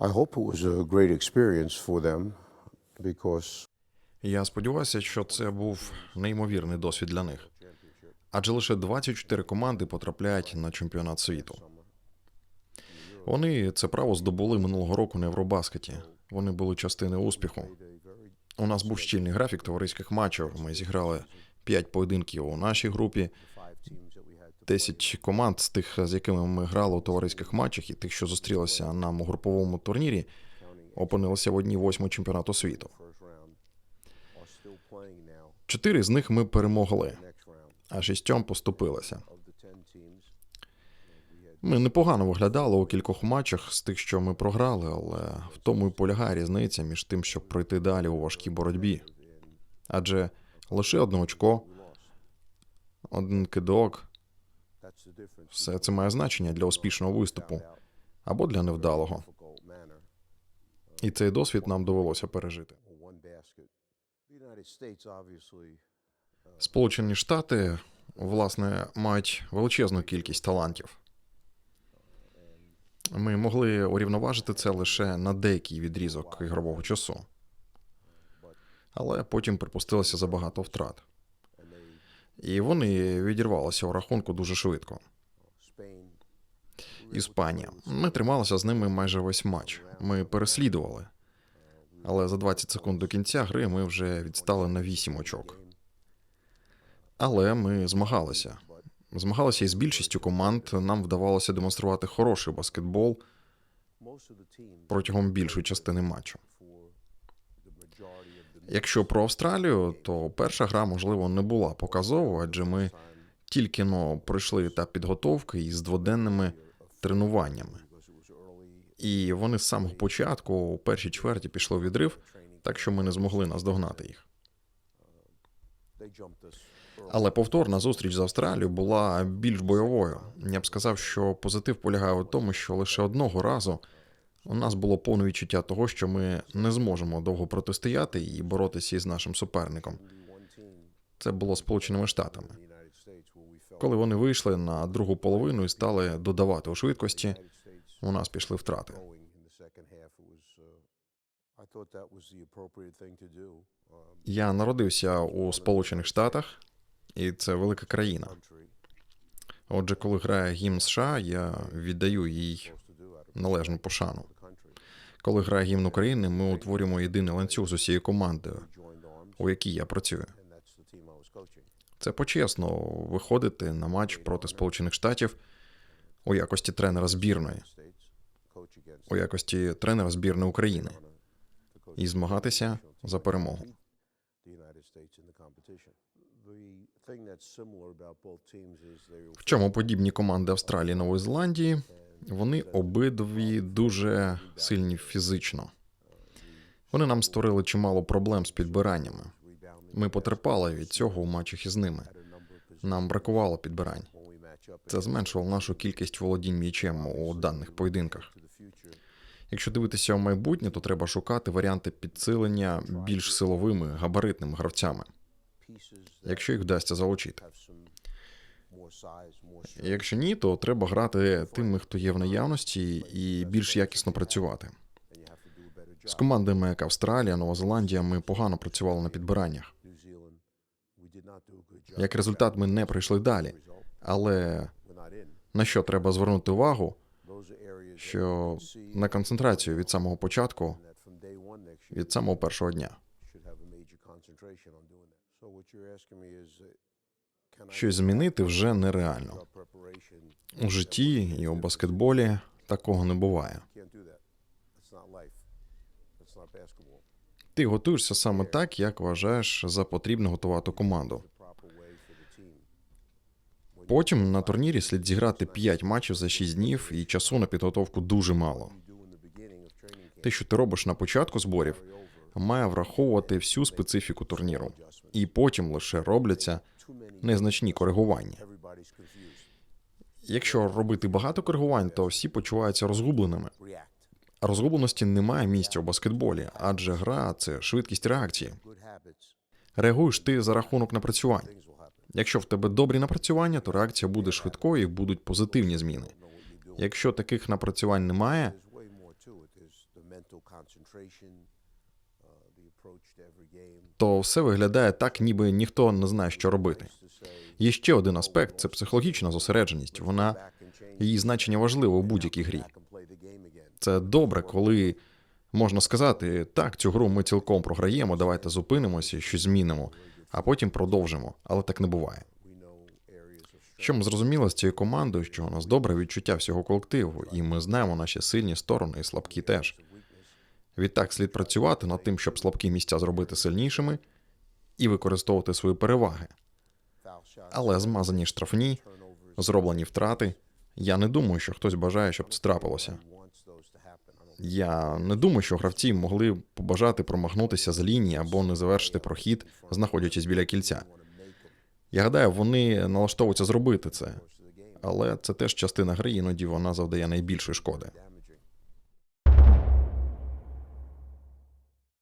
I hope it was a great experience for them because Я сподіваюся, що це був неймовірний досвід для них. Адже лише 24 команди потрапляють на чемпіонат світу. Вони це право здобули минулого року на Євробаскеті. Вони були частиною успіху. У нас був щільний графік товариських матчів. Ми зіграли 5 поєдинків у нашій групі, 10 команд з тих, з якими ми грали у товариських матчах, і тих, що зустрілися нам у груповому турнірі, опинилися в одній восьмій чемпіонату світу. Чотири з них ми перемогли, а шістьом поступилися. of the 10 teams. Ми непогано виглядали у кількох матчах з тих, що ми програли, але в тому і полягає різниця між тим, щоб пройти далі у важкій боротьбі. Адже лише одне очко, один кидок. Все це має значення для успішного виступу або для невдалого. І цей досвід нам довелося пережити. Сполучені Штати, власне, мають величезну кількість талантів. Ми могли урівноважити це лише на деякий відрізок ігрового часу. Але потім припустилося забагато втрат. І вони відірвалися у рахунку дуже швидко. Іспанія. Ми трималися з ними майже весь матч. Ми переслідували. Але за 20 секунд до кінця гри ми вже відстали на 8 очок. Але ми змагалися. Змагалися із більшістю команд. Нам вдавалося демонструвати хороший баскетбол протягом більшої частини матчу. Якщо про Австралію, то перша гра, можливо, не була показовою, адже ми тільки но пройшли етап підготовки із дводенними тренуваннями. І вони з самого початку у першій чверті пішли у відрив, так що ми не змогли наздогнати їх. Але повторна зустріч з Австралією була більш бойовою. Я б сказав, що позитив полягає у тому, що лише одного разу у нас було повне відчуття того, що ми не зможемо довго протистояти і боротися із нашим суперником. Це було Сполученими Штатами. Коли вони вийшли на другу половину і стали додавати у швидкості, у нас пішли втрати. Я народився у Сполучених Штатах, і це велика країна. Отже, коли грає гімн США, я віддаю їй належну пошану. Коли грає гімн України, ми утворюємо єдиний ланцюг з усією командою, у якій я працюю. Це почесно виходити на матч проти Сполучених Штатів у якості тренера збірної, у якості тренера збірної України і змагатися за перемогу. В чому подібні команди Австралії і Нової Зеландії? Вони обидві дуже сильні фізично. Вони нам створили чимало проблем з підбираннями. Ми потерпали від цього у матчах із ними. Нам бракувало підбирань. Це зменшувало нашу кількість володінь м'ячем у даних поєдинках. Якщо дивитися у майбутнє, то треба шукати варіанти підсилення більш силовими габаритними гравцями, якщо їх вдасться залучити. Якщо ні, то треба грати тими, хто є в наявності, і більш якісно працювати. З командами, як Австралія, Нова Зеландія, ми погано працювали на підбираннях. Як результат, ми не пройшли далі. Але на що треба звернути увагу, що на концентрацію від самого початку, від самого першого дня. Щось змінити вже нереально. У житті і у баскетболі такого не буває. Ти готуєшся саме так, як вважаєш за потрібне готувати команду. Потім на турнірі слід зіграти 5 матчів за 6 днів, і часу на підготовку дуже мало. Те, що ти робиш на початку зборів, має враховувати всю специфіку турніру, і потім лише робляться незначні коригування. Якщо робити багато коригувань, то всі почуваються розгубленими. Розгубленості немає місця у баскетболі, адже гра це швидкість реакції. Реагуєш ти за рахунок напрацювань. Якщо в тебе добрі напрацювання, то реакція буде швидкою і будуть позитивні зміни. Якщо таких напрацювань немає, то все виглядає так, ніби ніхто не знає, що робити. Є ще один аспект це психологічна зосередженість. Вона її значення важливе у будь-якій грі. Це добре, коли можна сказати, так, цю гру ми цілком програємо, давайте зупинимося, щось змінимо, а потім продовжимо. Але так не буває. Що ми зрозуміли з цією командою, що у нас добре відчуття всього колективу, і ми знаємо наші сильні сторони і слабкі теж. Відтак слід працювати над тим, щоб слабкі місця зробити сильнішими і використовувати свої переваги. Але змазані штрафні, зроблені втрати. Я не думаю, що хтось бажає, щоб це трапилося. Я не думаю, що гравці могли побажати промахнутися з лінії або не завершити прохід, знаходячись біля кільця. Я гадаю, вони налаштовуються зробити це, але це теж частина гри, іноді вона завдає найбільшої шкоди.